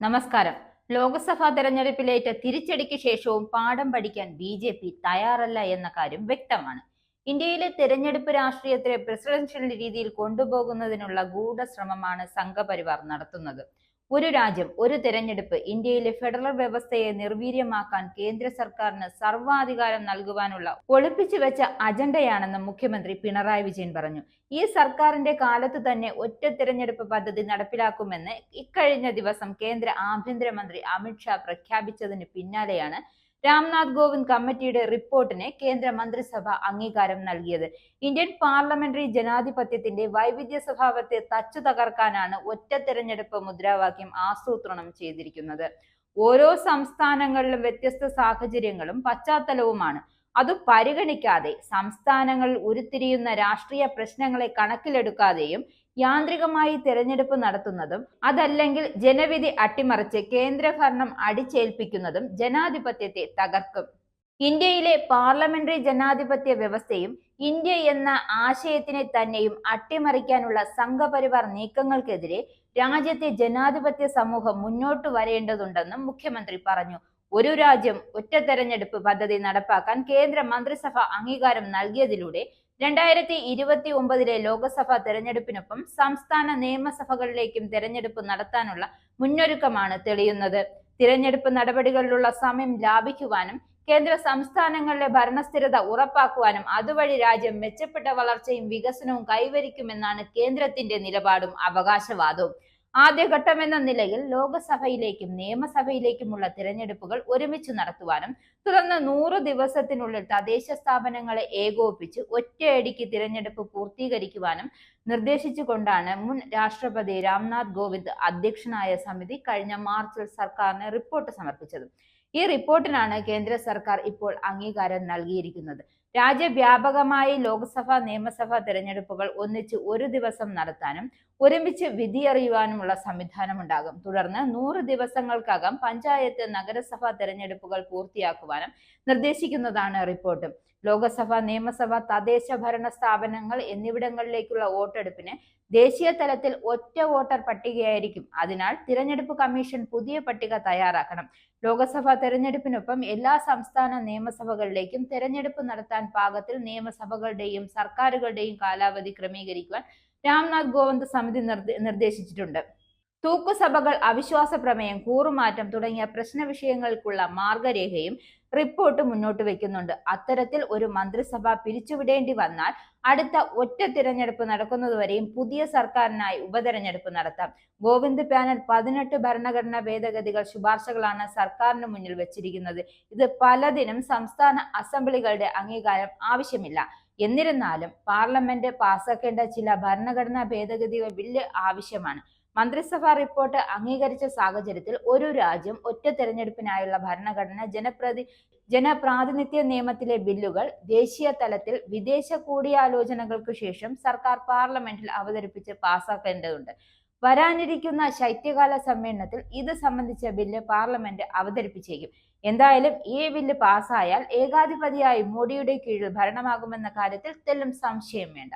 നമസ്കാരം. ലോക്സഭാ തെരഞ്ഞെടുപ്പിലേറ്റ തിരിച്ചടിക്ക് ശേഷവും പാഠം പഠിക്കാൻ ബി ജെ പി തയ്യാറല്ല എന്ന കാര്യം വ്യക്തമാണ്. ഇന്ത്യയിലെ തെരഞ്ഞെടുപ്പ് രാഷ്ട്രീയത്തെ പ്രസിഡൻഷ്യൽ രീതിയിൽ കൊണ്ടുപോകുന്നതിനുള്ള ഗൂഢശ്രമമാണ് സംഘപരിവാർ നടത്തുന്നത്. ഒരു രാജ്യം ഒരു തെരഞ്ഞെടുപ്പ് ഇന്ത്യയിലെ ഫെഡറൽ വ്യവസ്ഥയെ നിർവീര്യമാക്കാൻ കേന്ദ്ര സർക്കാരിന് സർവാധികാരം നൽകുവാനുള്ള ഒളിപ്പിച്ചു വെച്ച അജണ്ടയാണെന്ന് മുഖ്യമന്ത്രി പിണറായി വിജയൻ പറഞ്ഞു. ഈ സർക്കാരിന്റെ കാലത്ത് തന്നെ ഒറ്റ തിരഞ്ഞെടുപ്പ് പദ്ധതി നടപ്പിലാക്കുമെന്ന് ഇക്കഴിഞ്ഞ ദിവസം കേന്ദ്ര ആഭ്യന്തരമന്ത്രി അമിത്ഷാ പ്രഖ്യാപിച്ചതിന് പിന്നാലെയാണ് രാംനാഥ് കോവിന്ദ് കമ്മിറ്റിയുടെ റിപ്പോർട്ടിന് കേന്ദ്ര മന്ത്രിസഭ അംഗീകാരം നൽകിയത്. ഇന്ത്യൻ പാർലമെന്ററി ജനാധിപത്യത്തിന്റെ വൈവിധ്യ സ്വഭാവത്തെ തച്ചു തകർക്കാനാണ് ഒറ്റ തെരഞ്ഞെടുപ്പ് മുദ്രാവാക്യം ആസൂത്രണം ചെയ്തിരിക്കുന്നത്. ഓരോ സംസ്ഥാനങ്ങളിലും വ്യത്യസ്ത സാഹചര്യങ്ങളും പശ്ചാത്തലവുമാണ്. അത് പരിഗണിക്കാതെ സംസ്ഥാനങ്ങൾ ഉരുത്തിരിയുന്ന രാഷ്ട്രീയ പ്രശ്നങ്ങളെ കണക്കിലെടുക്കാതെയും യാന്ത്രികമായി തിരഞ്ഞെടുപ്പ് നടത്തുന്നതും അതല്ലെങ്കിൽ ജനവിധി അട്ടിമറിച്ച് കേന്ദ്രഭരണം അടിച്ചേൽപ്പിക്കുന്നതും ജനാധിപത്യത്തെ തകർക്കും. ഇന്ത്യയിലെ പാർലമെന്ററി ജനാധിപത്യ വ്യവസ്ഥയും ഇന്ത്യ എന്ന ആശയത്തിനെ തന്നെയും അട്ടിമറിക്കാനുള്ള സംഘപരിവാർ നീക്കങ്ങൾക്കെതിരെ രാജ്യത്തെ ജനാധിപത്യ സമൂഹം മുന്നോട്ട് വരേണ്ടതുണ്ടെന്നും മുഖ്യമന്ത്രി പറഞ്ഞു. ഒരു രാജ്യം ഒറ്റ തെരഞ്ഞെടുപ്പ് പദ്ധതി നടപ്പാക്കാൻ കേന്ദ്ര മന്ത്രിസഭ അംഗീകാരം നൽകിയതിലൂടെ രണ്ടായിരത്തി ഇരുപത്തി ഒമ്പതിലെ ലോക്സഭാ തെരഞ്ഞെടുപ്പിനൊപ്പം സംസ്ഥാന നിയമസഭകളിലേക്കും തെരഞ്ഞെടുപ്പ് നടത്താനുള്ള മുന്നൊരുക്കമാണ് തെളിയുന്നത്. തിരഞ്ഞെടുപ്പ് നടപടികളിലുള്ള സമയം ലാഭിക്കുവാനും കേന്ദ്ര സംസ്ഥാനങ്ങളിലെ ഭരണസ്ഥിരത ഉറപ്പാക്കുവാനും അതുവഴി രാജ്യം മെച്ചപ്പെട്ട വളർച്ചയും വികസനവും കൈവരിക്കുമെന്നാണ് കേന്ദ്രത്തിന്റെ നിലപാടും അവകാശവാദവും. ആദ്യഘട്ടമെന്ന നിലയിൽ ലോകസഭയിലേക്കും നിയമസഭയിലേക്കുമുള്ള തിരഞ്ഞെടുപ്പുകൾ ഒരുമിച്ച് നടത്തുവാനും തുടർന്ന് നൂറ് ദിവസത്തിനുള്ളിൽ തദ്ദേശ സ്ഥാപനങ്ങളെ ഏകോപിപ്പിച്ച് ഒറ്റയടിക്ക് തിരഞ്ഞെടുപ്പ് പൂർത്തീകരിക്കുവാനും നിർദ്ദേശിച്ചുകൊണ്ടാണ് മുൻ രാഷ്ട്രപതി രാംനാഥ് കോവിന്ദ് അധ്യക്ഷനായ സമിതി കഴിഞ്ഞ മാർച്ചിൽ സർക്കാരിന് റിപ്പോർട്ട് സമർപ്പിച്ചത്. ഈ റിപ്പോർട്ടിനാണ് കേന്ദ്ര സർക്കാർ ഇപ്പോൾ അംഗീകാരം നൽകിയിരിക്കുന്നത്. രാജ്യവ്യാപകമായി ലോക്സഭ നിയമസഭാ തിരഞ്ഞെടുപ്പുകൾ ഒന്നിച്ച് ഒരു ദിവസം നടത്താനും ഒരുമിച്ച് വിധിയറിയുവാനുമുള്ള സംവിധാനമുണ്ടാകും. തുടർന്ന് നൂറ് ദിവസങ്ങൾക്കകം പഞ്ചായത്ത് നഗരസഭാ തിരഞ്ഞെടുപ്പുകൾ പൂർത്തിയാക്കുവാനും നിർദ്ദേശിക്കുന്നതാണ് റിപ്പോർട്ട്. ലോകസഭ നിയമസഭ തദ്ദേശ ഭരണ സ്ഥാപനങ്ങൾ എന്നിവിടങ്ങളിലേക്കുള്ള വോട്ടെടുപ്പിന് ദേശീയ തലത്തിൽ ഒറ്റ വോട്ടർ പട്ടികയായിരിക്കും. അതിനാൽ തിരഞ്ഞെടുപ്പ് കമ്മീഷൻ പുതിയ പട്ടിക തയ്യാറാക്കണം. ലോകസഭാ തെരഞ്ഞെടുപ്പിനൊപ്പം എല്ലാ സംസ്ഥാന നിയമസഭകളിലേക്കും തെരഞ്ഞെടുപ്പ് നടത്താൻ പാകത്തിൽ നിയമസഭകളുടെയും സർക്കാരുകളുടെയും കാലാവധി ക്രമീകരിക്കുവാൻ രാംനാഥ് കോവിന്ദ് സമിതി നിർദ്ദേശിച്ചിട്ടുണ്ട്. തൂക്കുസഭകൾ അവിശ്വാസ പ്രമേയം കൂറുമാറ്റം തുടങ്ങിയ പ്രശ്ന വിഷയങ്ങൾക്കുള്ള മാർഗരേഖയും റിപ്പോർട്ട് മുന്നോട്ട് വെക്കുന്നുണ്ട്. അത്തരത്തിൽ ഒരു മന്ത്രിസഭ പിരിച്ചുവിടേണ്ടി വന്നാൽ അടുത്ത ഒറ്റ തിരഞ്ഞെടുപ്പ് നടക്കുന്നതുവരെയും പുതിയ സർക്കാരിനായി ഉപതെരഞ്ഞെടുപ്പ് നടത്താം. ഗോവിന്ദ് പാനൽ പതിനെട്ട് ഭരണഘടനാ ഭേദഗതികൾ ശുപാർശകളാണ് സർക്കാരിന് മുന്നിൽ വെച്ചിരിക്കുന്നത്. ഇത് പലതിനും സംസ്ഥാന അസംബ്ലികളുടെ അംഗീകാരം ആവശ്യമില്ല. എന്നിരുന്നാലും പാർലമെന്റ് പാസാക്കേണ്ട ചില ഭരണഘടനാ ഭേദഗതികൾ ബില്ല് ആവശ്യമാണ്. മന്ത്രിസഭാ റിപ്പോർട്ട് അംഗീകരിച്ച സാഹചര്യത്തിൽ ഒരു രാജ്യം ഒറ്റ തെരഞ്ഞെടുപ്പിനായുള്ള ഭരണഘടന ജനപ്രതി ജനപ്രാതിനിധ്യ നിയമത്തിലെ ബില്ലുകൾ ദേശീയ തലത്തിൽ വിദേശ കൂടിയാലോചനകൾക്ക് ശേഷം സർക്കാർ പാർലമെന്റിൽ അവതരിപ്പിച്ച് പാസാക്കേണ്ടതുണ്ട്. വരാനിരിക്കുന്ന ശൈത്യകാല സമ്മേളനത്തിൽ ഇത് സംബന്ധിച്ച ബില്ല് പാർലമെന്റ് അവതരിപ്പിച്ചേക്കും. എന്തായാലും ഈ ബില്ല് പാസ്സായാൽ ഏകാധിപതിയായി മോഡിയുടെ കീഴിൽ ഭരണമാകുമെന്ന കാര്യത്തിൽ തെല്ലും സംശയം വേണ്ട.